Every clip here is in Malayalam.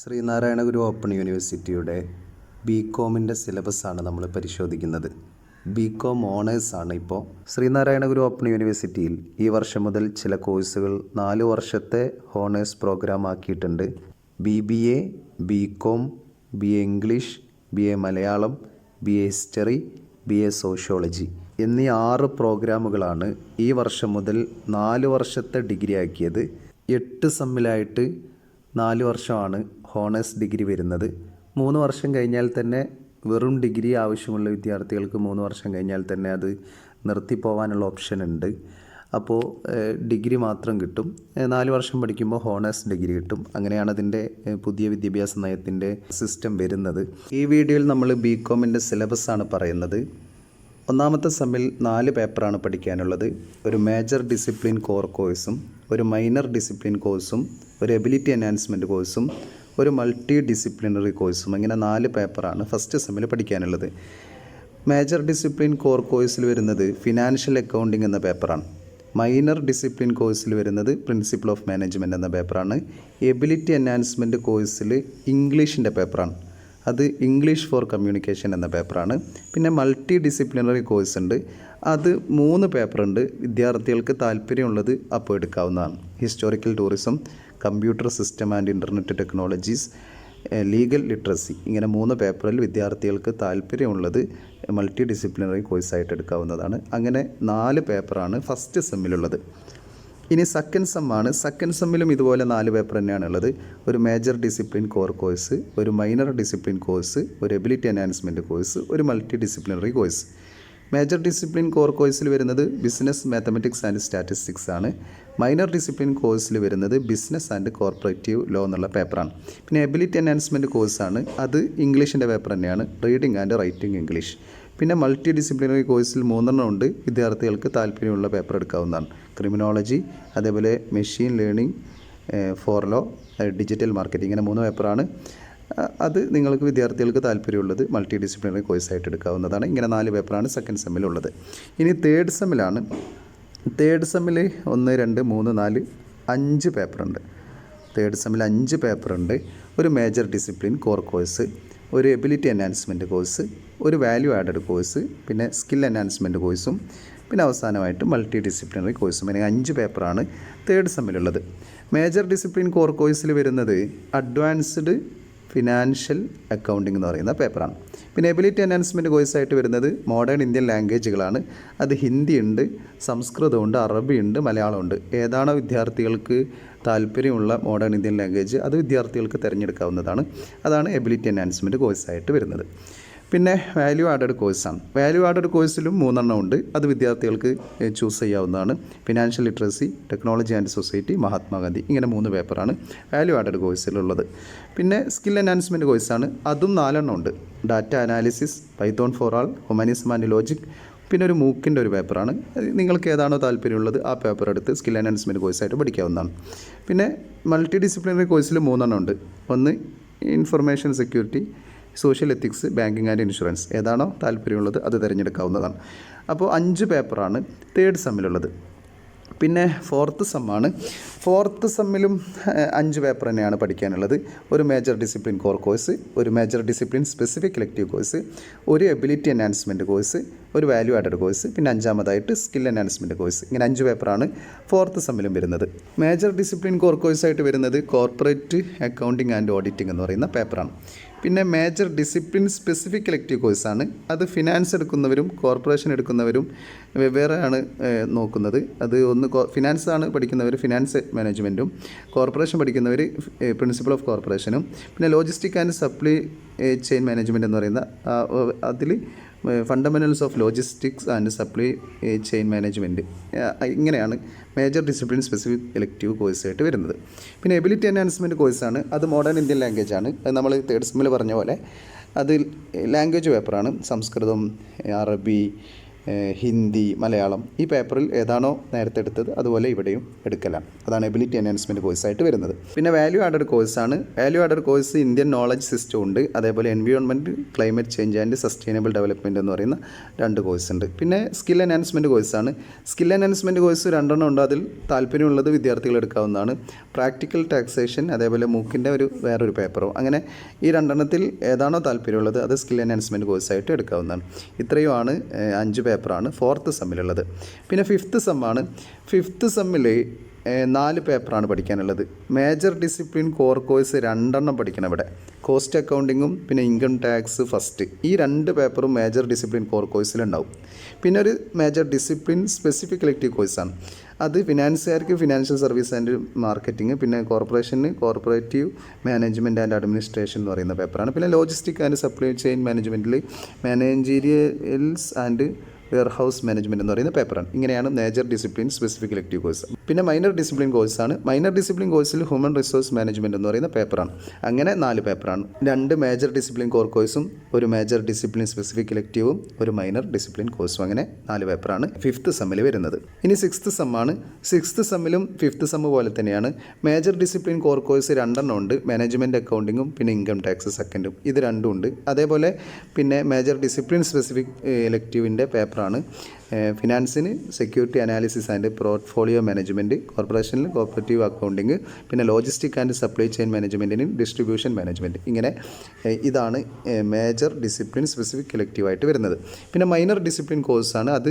ശ്രീനാരായണ ഗുരു ഓപ്പൺ യൂണിവേഴ്സിറ്റിയുടെ ബി കോമിന്റെ സിലബസാണ് നമ്മൾ പരിശോധിക്കുന്നത്. ബി കോം ഓണേഴ്സാണ് ഇപ്പോൾ. ശ്രീനാരായണ ഗുരു ഓപ്പൺ യൂണിവേഴ്സിറ്റിയിൽ ഈ വർഷം മുതൽ ചില കോഴ്സുകൾ നാല് വർഷത്തെ ഹോണേഴ്സ് പ്രോഗ്രാം ആക്കിയിട്ടുണ്ട്. B B A B com B A English B A Malayalam B A history B A sociology എന്നീ ആറ് പ്രോഗ്രാമുകളാണ് ഈ വർഷം മുതൽ നാല് വർഷത്തെ ഡിഗ്രി ആക്കിയത്. എട്ട് സമ്മിലായിട്ട് നാല് വർഷമാണ് ഹോണേഴ്സ് ഡിഗ്രി വരുന്നത്. മൂന്ന് വർഷം കഴിഞ്ഞാൽ തന്നെ വെറും ഡിഗ്രി ആവശ്യമുള്ള വിദ്യാർത്ഥികൾക്ക് മൂന്ന് വർഷം കഴിഞ്ഞാൽ തന്നെ അത് നിർത്തിപ്പോവാനുള്ള ഓപ്ഷൻ ഉണ്ട്. അപ്പോൾ ഡിഗ്രി മാത്രം കിട്ടും. നാല് വർഷം പഠിക്കുമ്പോൾ ഹോണേഴ്സ് ഡിഗ്രി കിട്ടും. അങ്ങനെയാണ് അതിന്റെ പുതിയ വിദ്യാഭ്യാസ നയത്തിന്റെ സിസ്റ്റം വരുന്നത്. ഈ വീഡിയോയിൽ നമ്മൾ ബി കോമിന്റെ സിലബസാണ് പറയുന്നത്. ഒന്നാമത്തെ സെമ്മിൽ നാല് പേപ്പറാണ് പഠിക്കാനുള്ളത്. ഒരു മേജർ ഡിസിപ്ലിൻ കോർ കോഴ്സും ഒരു മൈനർ ഡിസിപ്ലിൻ കോഴ്സും ഒരു എബിലിറ്റി എൻഹാൻസ്മെന്റ് കോഴ്സും ഒരു മൾട്ടി ഡിസിപ്ലിനറി കോഴ്സും ഇങ്ങനെ നാല് പേപ്പറാണ് ഫസ്റ്റ് സെമ്മിൽ പഠിക്കാനുള്ളത്. മേജർ ഡിസിപ്ലിൻ കോർ കോഴ്സിൽ വരുന്നത് ഫിനാൻഷ്യൽ അക്കൗണ്ടിംഗ് എന്ന പേപ്പറാണ് മൈനർ ഡിസിപ്ലിൻ കോഴ്സിൽ വരുന്നത് പ്രിൻസിപ്പിൾ ഓഫ് മാനേജ്മെന്റ് എന്ന പേപ്പറാണ് എബിലിറ്റി എൻഹാൻസ്മെന്റ് കോഴ്സിൽ ഇംഗ്ലീഷിന്റെ പേപ്പറാണ് അത് ഇംഗ്ലീഷ് ഫോർ കമ്മ്യൂണിക്കേഷൻ എന്ന പേപ്പറാണ്. പിന്നെ മൾട്ടി ഡിസിപ്ലിനറി കോഴ്സ് ഉണ്ട്. അത് മൂന്ന് പേപ്പറുണ്ട്. വിദ്യാർത്ഥികൾക്ക് താല്പര്യമുള്ളത് അപ്പോൾ എടുക്കാവുന്നതാണ്. Historical tourism computer system and internet technologies legal literacy ഇങ്ങനെ മൂന്ന് പേപ്പറിൽ വിദ്യാർത്ഥികൾക്ക് താല്പര്യമുള്ളത് മൾട്ടി ഡിസിപ്ലിനറി കോഴ്സായിട്ട് എടുക്കാവുന്നതാണ്. അങ്ങനെ നാല് പേപ്പറാണ് ഫസ്റ്റ് സെമ്മിലുള്ളത് ഇനി സെക്കൻഡ് സെമ്മാണ് സെക്കൻഡ് സെമ്മിലും ഇതുപോലെ നാല് പേപ്പർ തന്നെയാണ് ഉള്ളത്. ഒരു മേജർ ഡിസിപ്ലിൻ കോർ കോഴ്സ് ഒരു മൈനർ ഡിസിപ്ലിൻ കോഴ്സ് ഒരു എബിലിറ്റി എൻഹാൻസ്മെന്റ് കോഴ്സ് ഒരു multidisciplinary course major discipline core കോഴ്സിൽ വരുന്നത് ബിസിനസ് മാത്തമെറ്റിക്സ് ആൻഡ് സ്റ്റാറ്റിസ്റ്റിക്സ് ആണ്. മൈനർ ഡിസിപ്ലിൻ കോഴ്സിൽ വരുന്നത് ബിസിനസ് ആൻഡ് കോർപ്പറേറ്റീവ് ലോ എന്നുള്ള പേപ്പറാണ് പിന്നെ എബിലിറ്റി എൻഹാൻസ്മെന്റ് കോഴ്സാണ് അത് ഇംഗ്ലീഷിന്റെ പേപ്പർ തന്നെയാണ്. റീഡിംഗ് ആൻഡ് റൈറ്റിംഗ് ഇംഗ്ലീഷ് പിന്നെ മൾട്ടി ഡിസിപ്ലിനറി കോഴ്സിൽ മൂന്നെണ്ണം ഉണ്ട്. വിദ്യാർത്ഥികൾക്ക് താല്പര്യമുള്ള പേപ്പർ എടുക്കാവുന്നതാണ്. ക്രിമിനോളജി അതേപോലെ machine learning for law digital marketing ഇങ്ങനെ മൂന്ന് പേപ്പറാണ് അത് നിങ്ങൾക്ക് വിദ്യാർത്ഥികൾക്ക് താല്പര്യമുള്ളത് മൾട്ടി ഡിസിപ്ലിനറി കോഴ്സായിട്ട് എടുക്കാവുന്നതാണ്. ഇങ്ങനെ നാല് പേപ്പറാണ് സെക്കൻഡ് സെമ്മിലുള്ളത് ഇനി തേർഡ് സെമ്മിലാണ് തേർഡ് സെമ്മിൽ ഒന്ന് രണ്ട് മൂന്ന് നാല് അഞ്ച് പേപ്പറുണ്ട് തേർഡ് സെമ്മിൽ അഞ്ച് പേപ്പറുണ്ട് ഒരു മേജർ ഡിസിപ്ലിൻ കോർ കോഴ്സ് ഒരു എബിലിറ്റി എൻഹാൻസ്മെന്റ് കോഴ്സ് ഒരു വാല്യൂ ആഡഡ് കോഴ്സ് പിന്നെ സ്കിൽ എൻഹാൻസ്മെന്റ് കോഴ്സും പിന്നെ അവസാനമായിട്ട് മൾട്ടി ഡിസിപ്ലിനറി കോഴ്സും പിന്നെ അഞ്ച് പേപ്പറാണ് തേർഡ് സെമ്മിലുള്ളത് മേജർ ഡിസിപ്ലിൻ കോർ കോഴ്സിൽ വരുന്നത് അഡ്വാൻസ്ഡ് ഫിനാൻഷ്യൽ അക്കൗണ്ടിംഗ് എന്ന് പറയുന്ന പേപ്പറാണ് പിന്നെ എബിലിറ്റി എൻഹാൻസ്മെന്റ് കോഴ്സായിട്ട് വരുന്നത് മോഡേൺ ഇന്ത്യൻ ലാംഗ്വേജുകളാണ് അത് ഹിന്ദി ഉണ്ട് സംസ്കൃതമുണ്ട് ഉണ്ട് മലയാളമുണ്ട് ഏതാണോ വിദ്യാർത്ഥികൾക്ക് താല്പര്യമുള്ള മോഡേൺ ഇന്ത്യൻ ലാംഗ്വേജ് അത് വിദ്യാർത്ഥികൾക്ക് തിരഞ്ഞെടുക്കാവുന്നതാണ്. അതാണ് എബിലിറ്റി എൻഹാൻസ്മെന്റ് കോഴ്സായിട്ട് വരുന്നത്. പിന്നെ വാല്യൂ ആഡഡ് കോഴ്സാണ് വാല്യൂ ആഡഡ് കോഴ്സിലും മൂന്നെണ്ണം ഉണ്ട്. അത് വിദ്യാർത്ഥികൾക്ക് ചൂസ് ചെയ്യാവുന്നതാണ്. Financial literacy technology and society Mahatma Gandhi ഇങ്ങനെ മൂന്ന് പേപ്പറാണ് വാല്യൂ ആഡഡ് കോഴ്സിലുള്ളത് പിന്നെ സ്കിൽ എൻഹാൻസ്മെന്റ് കോഴ്സാണ് അതും നാലെണ്ണം ഉണ്ട്. Data analysis python for all humanism and logic പിന്നെ ഒരു മൂക്കിന്റെ ഒരു പേപ്പറാണ് നിങ്ങൾക്ക് ഏതാണോ താല്പര്യമുള്ളത് ആ പേപ്പർ എടുത്ത് സ്കിൽ എൻഹാൻസ്മെന്റ് കോഴ്സായിട്ട് പഠിക്കാവുന്നതാണ്. പിന്നെ മൾട്ടി ഡിസിപ്ലിനറി കോഴ്സിൽ മൂന്നെണ്ണം ഉണ്ട്. ഒന്ന് information security social ethics banking and insurance ഏതാണോ താല്പര്യമുള്ളത് അത് തിരഞ്ഞെടുക്കാവുന്നതാണ്. അപ്പോൾ അഞ്ച് പേപ്പറാണ് തേർഡ് സെമ്മിലുള്ളത്. പിന്നെ ഫോർത്ത് സമ്മാണ്. ഫോർത്ത് സമ്മിലും അഞ്ച് പേപ്പർ തന്നെയാണ് പഠിക്കാനുള്ളത്. ഒരു മേജർ ഡിസിപ്ലിൻ കോർ കോഴ്സ് ഒരു major discipline specific elective course ഒരു എബിലിറ്റി എൻഹാൻസ്മെന്റ് കോഴ്സ് ഒരു വാല്യൂ ആഡഡ് കോഴ്സ് പിന്നെ അഞ്ചാമതായിട്ട് സ്കിൽ എൻഹാൻസ്മെന്റ് കോഴ്സ്. ഇങ്ങനെ അഞ്ച് പേപ്പറാണ് ഫോർത്ത് സമ്മിലും വരുന്നത്. മേജർ ഡിസിപ്ലിൻ കോർ കോഴ്സായിട്ട് വരുന്നത് കോർപ്പറേറ്റ് അക്കൗണ്ടിങ് ആൻഡ് ഓഡിറ്റിംഗ് എന്ന് പറയുന്ന പേപ്പറാണ്. പിന്നെ മേജർ ഡിസിപ്ലിൻ സ്പെസിഫിക് ഇലക്റ്റീവ് കോഴ്സാണ് അത് ഫിനാൻസ് എടുക്കുന്നവരും കോർപ്പറേഷൻ എടുക്കുന്നവരും വെവ്വേറെയാണ് നോക്കുന്നത്. അത് ഒന്ന് ഫിനാൻസ് ആണ് പഠിക്കുന്നവർ ഫിനാൻസ് മാനേജ്മെന്റും കോർപ്പറേഷൻ പഠിക്കുന്നവർ പ്രിൻസിപ്പൾ ഓഫ് കോർപ്പറേഷനും പിന്നെ logistic and supply chain management എന്ന് പറയുന്ന അതിൽ fundamentals of logistics and supply chain management ഇങ്ങനെയാണ് മേജർ ഡിസിപ്ലിൻ സ്പെസിഫിക് ഇലക്റ്റീവ് കോഴ്സായിട്ട് വരുന്നത്. പിന്നെ എബിലിറ്റി എൻഹാൻസ്മെന്റ് കോഴ്സാണ് അത് മോഡേൺ ഇന്ത്യൻ ലാംഗ്വേജ് ആണ്. അത് നമ്മൾ തേർഡ് സെമ്മിൽ പറഞ്ഞ പോലെ അത് ലാംഗ്വേജ് പേപ്പറാണ് സംസ്കൃതം അറബി ഹിന്ദി മലയാളം ഈ പേപ്പറിൽ ഏതാണോ നേരത്തെ എടുത്തത് അതുപോലെ ഇവിടെയും എടുക്കലാണ് അതാണ് എബിലിറ്റി എൻഹാൻസ്മെന്റ് കോഴ്സായിട്ട് വരുന്നത്. പിന്നെ വാല്യൂ ആഡഡ് കോഴ്സാണ് value added course Indian knowledge system ഉണ്ട്. അതേപോലെ environment climate change and sustainable development എന്ന് പറയുന്ന രണ്ട് കോഴ്സ് ഉണ്ട്. പിന്നെ സ്കിൽ എൻഹാൻസ്മെന്റ് കോഴ്സാണ് സ്കിൽ എൻഹാൻസ്മെന്റ് കോഴ്സ് രണ്ടെണ്ണം ഉണ്ട്. അതിൽ താല്പര്യമുള്ളത് വിദ്യാർത്ഥികൾ എടുക്കാവുന്നതാണ്. പ്രാക്ടിക്കൽ ടാക്സേഷൻ അതേപോലെ മൂക്കിന്റെ ഒരു വേറൊരു പേപ്പറോ അങ്ങനെ ഈ രണ്ടെണ്ണത്തിൽ ഏതാണോ താല്പര്യമുള്ളത് അത് സ്കിൽ എൻഹാൻസ്മെന്റ് കോഴ്സായിട്ട് എടുക്കാവുന്നതാണ്. ഇത്രയുമാണ് അഞ്ച് അഞ്ച് പേപ്പറാണ് ഫോർത്ത് സെമ്മിലുള്ളത്. പിന്നെ ഫിഫ്ത്ത് സെമ്മാണ്. ഫിഫ്ത്ത് സെമ്മിൽ നാല് പേപ്പറാണ് പഠിക്കാനുള്ളത്. മേജർ ഡിസിപ്ലിൻ കോർ കോഴ്സ് രണ്ടെണ്ണം പഠിക്കണം ഇവിടെ. കോസ്റ്റ് അക്കൗണ്ടിങ്ങും പിന്നെ ഇൻകം ടാക്സ് ഫസ്റ്റ്. ഈ രണ്ട് പേപ്പറും മേജർ ഡിസിപ്ലിൻ കോർ കോഴ്സിലുണ്ടാവും. പിന്നെ ഒരു മേജർ ഡിസിപ്ലിൻ സ്പെസിഫിക് ഇലക്റ്റീവ് കോഴ്സാണ്. അത് ഫിനാൻസുകാർക്ക് ഫിനാൻഷ്യൽ സർവീസ് ആൻഡ് മാർക്കറ്റിംഗ് പിന്നെ കോർപ്പറേഷന് കോർപ്പറേറ്റീവ് മാനേജ്മെന്റ് ആൻഡ് അഡ്മിനിസ്ട്രേഷൻ എന്ന് പറയുന്ന പേപ്പറാണ്. പിന്നെ ലോജിസ്റ്റിക് ആൻഡ് സപ്ലൈ ചെയിൻ മാനേജ്മെന്റിൽ managerials and warehouse management എന്ന് പറയുന്ന പേപ്പറാണ് ഇങ്ങനെയാണ് major discipline specific elective course പിന്നെ മൈനർ ഡിസിപ്ലിൻ കോഴ്സാണ് മൈനർ ഡിസിപ്ലിൻ കോഴ്സിൽ ഹ്യൂമൻ റിസോഴ്സ് മാനേജ്മെന്റ് എന്ന് പറയുന്ന പേപ്പറാണ് അങ്ങനെ നാല് പേപ്പറാണ് രണ്ട് മേജർ ഡിസിപ്ലിൻ കോർ കോഴ്സും ഒരു മേജർ ഡിസിപ്ലിൻ സ്പെസിഫിക് ഇലക്റ്റീവും ഒരു മൈനർ ഡിസിപ്ലിൻ കോഴ്സും അങ്ങനെ നാല് പേപ്പറാണ് ഫിഫ്ത്ത് സെമ്മിൽ വരുന്നത്. ഇനി സിക്സ്ത് സെമ്മാണ് സിക്സ്ത് സെമ്മിലും ഫിഫ്ത്ത് സെമ്മ് പോലെ തന്നെയാണ്. മേജർ ഡിസിപ്ലിൻ കോർ കോഴ്സ് രണ്ടെണ്ണം ഉണ്ട്. മാനേജ്മെന്റ് അക്കൗണ്ടിങ്ങും പിന്നെ ഇൻകം ടാക്സ് സെക്കൻഡും ഇത് രണ്ടും ഉണ്ട്. അതേപോലെ പിന്നെ മേജർ ഡിസിപ്ലിൻ സ്പെസിഫിക് ഇലക്റ്റീവിന്റെ പേപ്പറാണ്. ഫിനാൻസിന് security analysis and portfolio management കോർപ്പറേഷനിൽ കോപ്പറേറ്റീവ് അക്കൗണ്ടിങ് പിന്നെ ലോജിസ്റ്റിക് ആൻഡ് സപ്ലൈ ചെയിൻ മാനേജ്മെന്റിനും ഡിസ്ട്രിബ്യൂഷൻ മാനേജ്മെന്റ് ഇങ്ങനെ ഇതാണ് മേജർ ഡിസിപ്ലിൻ സ്പെസിഫിക് ഇലക്റ്റീവായിട്ട് വരുന്നത്. പിന്നെ മൈനർ ഡിസിപ്ലിൻ കോഴ്സാണ് അത്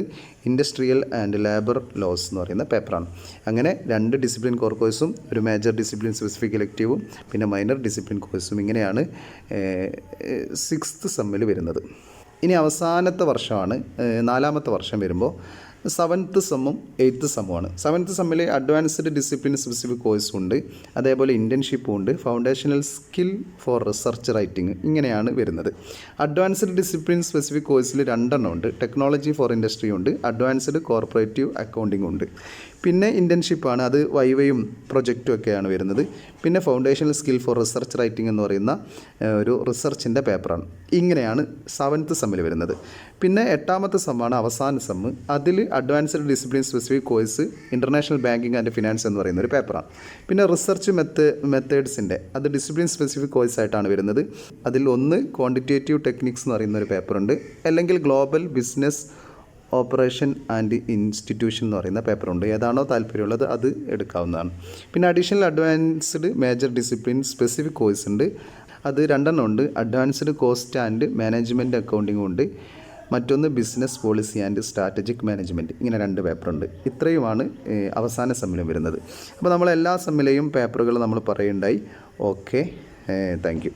ഇൻഡസ്ട്രിയൽ ആൻഡ് ലേബർ ലോസ് എന്ന് പറയുന്ന പേപ്പറാണ്. അങ്ങനെ രണ്ട് ഡിസിപ്ലിൻ കോർ കോഴ്സും ഒരു മേജർ ഡിസിപ്ലിൻ സ്പെസിഫിക് ഇലക്റ്റീവും പിന്നെ മൈനർ ഡിസിപ്ലിൻ കോഴ്സും ഇങ്ങനെയാണ് സിക്സ്ത് സെമ്മിൽ വരുന്നത്. ഇനി അവസാനത്തെ വർഷമാണ് നാലാമത്തെ വർഷം വരുമ്പോൾ സെവൻത്ത് സെമ്മും എയ്ത്ത് സെമ്മുമാണ് സെവൻത്ത് സെമ്മിൽ അഡ്വാൻസ്ഡ് ഡിസിപ്ലിൻ സ്പെസിഫിക് കോഴ്സും ഉണ്ട് അതേപോലെ ഇന്റേൺഷിപ്പും ഉണ്ട് foundational skill for research writing ഇങ്ങനെയാണ് വരുന്നത്. അഡ്വാൻസ്ഡ് ഡിസിപ്ലിൻ സ്പെസിഫിക് കോഴ്സിൽ രണ്ടെണ്ണം ഉണ്ട് ടെക്നോളജി ഫോർ ഇൻഡസ്ട്രി ഉണ്ട് അഡ്വാൻസ്ഡ് കോർപ്പറേറ്റീവ് അക്കൗണ്ടിംഗ് ഉണ്ട്. പിന്നെ ഇന്റേൺഷിപ്പാണ് അത് വൈവയും പ്രൊജക്റ്റും ഒക്കെയാണ് വരുന്നത്. പിന്നെ foundational skill for research writing എന്ന് പറയുന്ന ഒരു റിസർച്ചിന്റെ പേപ്പറാണ് ഇങ്ങനെയാണ് സെവൻത്ത് സെമ്മിൽ വരുന്നത്. പിന്നെ എട്ടാമത്തെ സെമ്മാണ് അവസാന സെമ്മ് അതിൽ advanced discipline specific course international banking and finance എന്ന് പറയുന്ന ഒരു പേപ്പറാണ് പിന്നെ റിസർച്ച് മെത്ത് മെത്തേഡ്സിന്റെ അത് ഡിസിപ്ലിൻ സ്പെസിഫിക് കോഴ്സ് ആയിട്ടാണ് വരുന്നത്. അതിൽ ഒന്ന് ക്വാണ്ടിറ്റേറ്റീവ് ടെക്നിക്സ് എന്ന് പറയുന്ന ഒരു പേപ്പറുണ്ട് അല്ലെങ്കിൽ global business operation and institution എന്ന് പറയുന്ന പേപ്പറുണ്ട്. ഏതാണോ താല്പര്യമുള്ളത് അത് എടുക്കാവുന്നതാണ്. പിന്നെ additional advanced major discipline specific course ഉണ്ട്. അത് രണ്ടെണ്ണം ഉണ്ട്. അഡ്വാൻസ്ഡ് കോസ്റ്റ് ആൻഡ് മാനേജ്മെന്റ് അക്കൗണ്ടിങ്ങും ഉണ്ട്. മറ്റൊന്ന് business policy and strategic management ഇങ്ങനെ രണ്ട് പേപ്പറുണ്ട്. ഇത്രയുമാണ് അവസാന സമ്മിലം വരുന്നത്. അപ്പോൾ നമ്മൾ എല്ലാ സമ്മിലെയും പേപ്പറുകൾ നമ്മൾ പറയുണ്ടായി. Okay thank